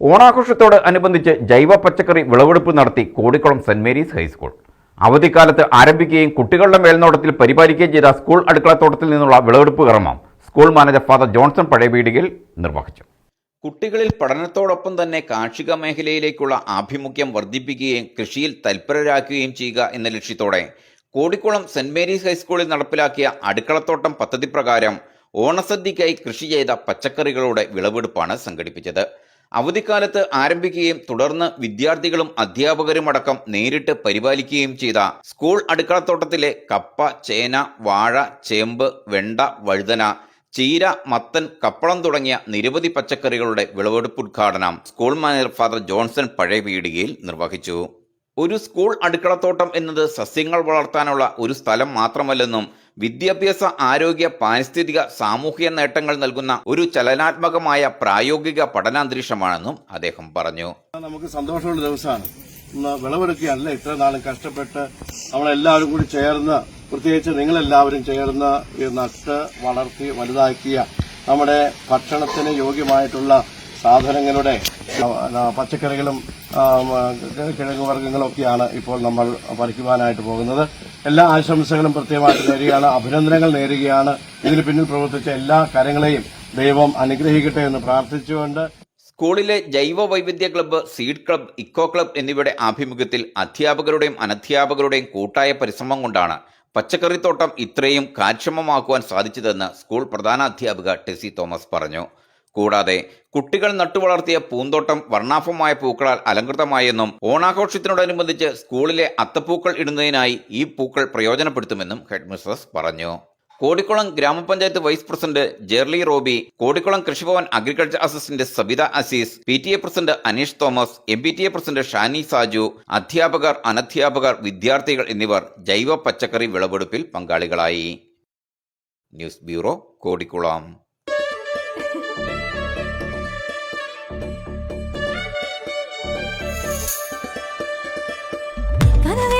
ഓണാഘോഷത്തോട് അനുബന്ധിച്ച് ജൈവ പച്ചക്കറി വിളവെടുപ്പ് നടത്തി കോടിക്കുളം സെന്റ് മേരീസ് ഹൈസ്കൂൾ. അവധിക്കാലത്ത് ആരംഭിക്കുകയും കുട്ടികളുടെ മേൽനോട്ടത്തിൽ പരിപാലിക്കുകയും ചെയ്ത സ്കൂൾ അടുക്കളത്തോട്ടത്തിൽ നിന്നുള്ള വിളവെടുപ്പ് കർമ്മം സ്കൂൾ മാനേജർ ഫാദർ ജോൺസൺ പഴയവീടിയിൽ നിർവഹിച്ചു. കുട്ടികളിൽ പഠനത്തോടൊപ്പം തന്നെ കാർഷിക മേഖലയിലേക്കുള്ള ആഭിമുഖ്യം വർദ്ധിപ്പിക്കുകയും കൃഷിയിൽ തൽപരരാക്കുകയും ചെയ്യുക എന്ന ലക്ഷ്യത്തോടെ കോടിക്കുളം സെന്റ് മേരീസ് ഹൈസ്കൂളിൽ നടപ്പിലാക്കിയ അടുക്കളത്തോട്ടം പദ്ധതി പ്രകാരം ഓണസദ്യയ്ക്കായി കൃഷി ചെയ്ത പച്ചക്കറികളുടെ വിളവെടുപ്പാണ് സംഘടിപ്പിച്ചത്. അവധിക്കാലത്ത് ആരംഭിക്കുകയും തുടർന്ന് വിദ്യാർത്ഥികളും അധ്യാപകരും അടക്കം നേരിട്ട് പരിപാലിക്കുകയും ചെയ്ത സ്കൂൾ അടുക്കളത്തോട്ടത്തിലെ കപ്പ ചേന വാഴ ചേമ്പ് വെണ്ട വഴുതന ചീര മത്തൻ കപ്പളം തുടങ്ങിയ നിരവധി പച്ചക്കറികളുടെ വിളവെടുപ്പ് ഉദ്ഘാടനം സ്കൂൾ മാനേജർ ഫാദർ ജോൺസൺ പഴയ പീടികയിൽ നിർവഹിച്ചു. ഒരു സ്കൂൾ അടുക്കളത്തോട്ടം എന്നത് സസ്യങ്ങൾ വളർത്താനുള്ള ഒരു സ്ഥലം മാത്രമല്ലെന്നും വിദ്യാഭ്യാസ ആരോഗ്യ പാരിസ്ഥിതിക സാമൂഹിക നേട്ടങ്ങൾ നൽകുന്ന ഒരു ചലനാത്മകമായ പ്രായോഗിക പഠനാന്തരീക്ഷമാണെന്നും അദ്ദേഹം പറഞ്ഞു. നമുക്ക് സന്തോഷമുള്ള ദിവസമാണ്. വിളവെടുക്കുകയല്ല ഇത്ര നാളും കഷ്ടപ്പെട്ട് നമ്മളെല്ലാവരും കൂടി ചേർന്ന് പ്രത്യേകിച്ച് നിങ്ങളെല്ലാവരും ചേർന്ന് നട്ട് വളർത്തി വലുതാക്കിയ നമ്മുടെ ഭക്ഷണത്തിന് യോഗ്യമായിട്ടുള്ള സാധനങ്ങളുടെ പച്ചക്കറികളും കിഴങ്ങ് വർഗങ്ങളൊക്കെയാണ് ഇപ്പോൾ നമ്മൾ പറിക്കുവാനായിട്ട് പോകുന്നത്. എല്ലാ ആശംസകളും പ്രത്യേകമായിട്ട് നേരുകയാണ്. അഭിനന്ദനങ്ങൾ നേരുകയാണ്. ഇതിന് പിന്നിൽ പ്രവർത്തിച്ച എല്ലാ കാര്യങ്ങളെയും ദൈവം അനുഗ്രഹിക്കട്ടെ എന്ന് പ്രാർത്ഥിച്ചുകൊണ്ട് സ്കൂളിലെ ജൈവ വൈവിധ്യ club seed club eco club എന്നിവയുടെ ആഭിമുഖ്യത്തിൽ അധ്യാപകരുടെയും അനധ്യാപകരുടെയും കൂട്ടായ പരിശ്രമം കൊണ്ടാണ് പച്ചക്കറിത്തോട്ടം ഇത്രയും കാര്യക്ഷമമാക്കുവാൻ സാധിച്ചതെന്ന് സ്കൂൾ പ്രധാന അധ്യാപിക ടെസി തോമസ് പറഞ്ഞു. കൂടാതെ കുട്ടികൾ നട്ടുവളർത്തിയ പൂന്തോട്ടം വർണാഭമായ പൂക്കളാൽ അലങ്കൃതമായെന്നും ഓണാഘോഷത്തിനോടനുബന്ധിച്ച് സ്കൂളിലെ അത്തപ്പൂക്കൾ ഇടുന്നതിനായി ഈ പൂക്കൾ പ്രയോജനപ്പെടുത്തുമെന്നും ഹെഡ്മിസ്ട്രസ് പറഞ്ഞു. കോടിക്കുളം ഗ്രാമപഞ്ചായത്ത് vice president Jerly Roby Kodikulam Krishibhavan agriculture assistant Sabitha Azeez P T A president Aneesh Thomas M P T A president Shani Saju അധ്യാപകർ അനധ്യാപകർ വിദ്യാർത്ഥികൾ എന്നിവർ ജൈവ പച്ചക്കറി വിളവെടുപ്പിൽ പങ്കാളികളായി. News bureau Kodikulam. 사랑해